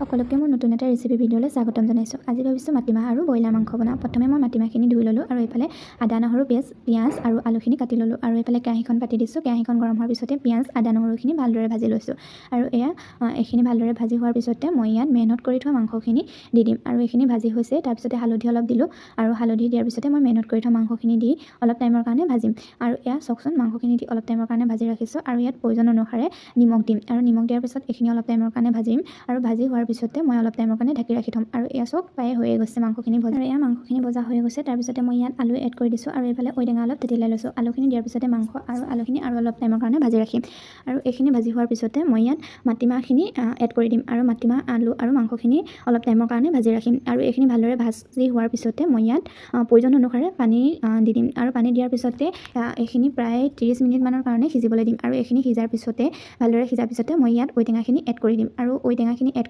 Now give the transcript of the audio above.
সকলোকে মোৰ নতুন এটা ৰেচিপি ভিডিঅ'লৈ স্বাগতম জনাইছোঁ। আজি ভাবিছোঁ মাটিমাহ আৰু ব্ৰইলাৰ মাংস বনাওঁ। প্ৰথমে মই মাটিমাহখিনি ধুই ল'লোঁ আৰু এইফালে আদা নহৰু পেষ্ট পিঁয়াজ আৰু আলুখিনি কাটি ল'লোঁ আৰু এইফালে কেৰাহীখন পাতি দিছোঁ। কেৰাহীখন গৰম হোৱাৰ পিছতে পিঁয়াজ আদা নহৰুখিনি ভালদৰে ভাজি লৈছোঁ আৰু এয়া এইখিনি ভালদৰে ভাজি হোৱাৰ পিছতে মই ইয়াত মেৰিনেট কৰি থোৱা মাংসখিনি দি দিম আৰু এইখিনি ভাজি হৈছে। তাৰপিছতে হালধি অলপ দিলোঁ আৰু হালধি দিয়াৰ পিছতে মই মেৰিনেট কৰি থোৱা মাংসখিনি দি অলপ টাইমৰ কাৰণে ভাজিম। আৰু এয়া চাওকচোন মাংসখিনি দি অলপ টাইমৰ কাৰণে ভাজি ৰাখিছোঁ আৰু ইয়াত প্ৰয়োজন অনুসাৰে নিমখ দিম আৰু নিমখ দিয়াৰ পিছত এইখিনি অলপ টাইমৰ কাৰণে ভাজিম আৰু ভাজি হোৱাৰ পিছতে মই অলপ টাইমৰ কাৰণে ঢাকি ৰাখি থ'ম। আৰু এয়া চাওক প্ৰায়ে হৈয়ে গৈছে মাংসখিনি ভজা। আৰু এয়া মাংসখিনি ভজা হৈ গৈছে তাৰপিছতে মই ইয়াত আলু এড কৰি দিছোঁ। আৰু এইফালে ঔটেঙা অলপ তেতিয়াই লৈছোঁ। আলুখিনি দিয়াৰ পিছতে মাংস আৰু আলুখিনি আৰু অলপ টাইমৰ কাৰণে ভাজি ৰাখিম। আৰু এইখিনি ভাজি হোৱাৰ পিছতে মই ইয়াত মাটিমাহখিনি এড কৰি দিম। আৰু মাটিমাহ আলু আৰু মাংসখিনি অলপ টাইমৰ কাৰণে ভাজি ৰাখিম। আৰু এইখিনি ভালদৰে ভাজি হোৱাৰ পিছতে মই ইয়াত প্ৰয়োজন অনুসাৰে পানী দি দিম। আৰু পানী দিয়াৰ পিছতে এইখিনি প্ৰায় ত্ৰিছ মিনিটমানৰ কাৰণে সিজিবলৈ দিম। আৰু এইখিনি সিজাৰ পিছতে ভালদৰে সিজাৰ পিছতে মই ইয়াত ঔটেঙাখিনি এড কৰি দিম। আৰু ঔটেঙাখিনি এড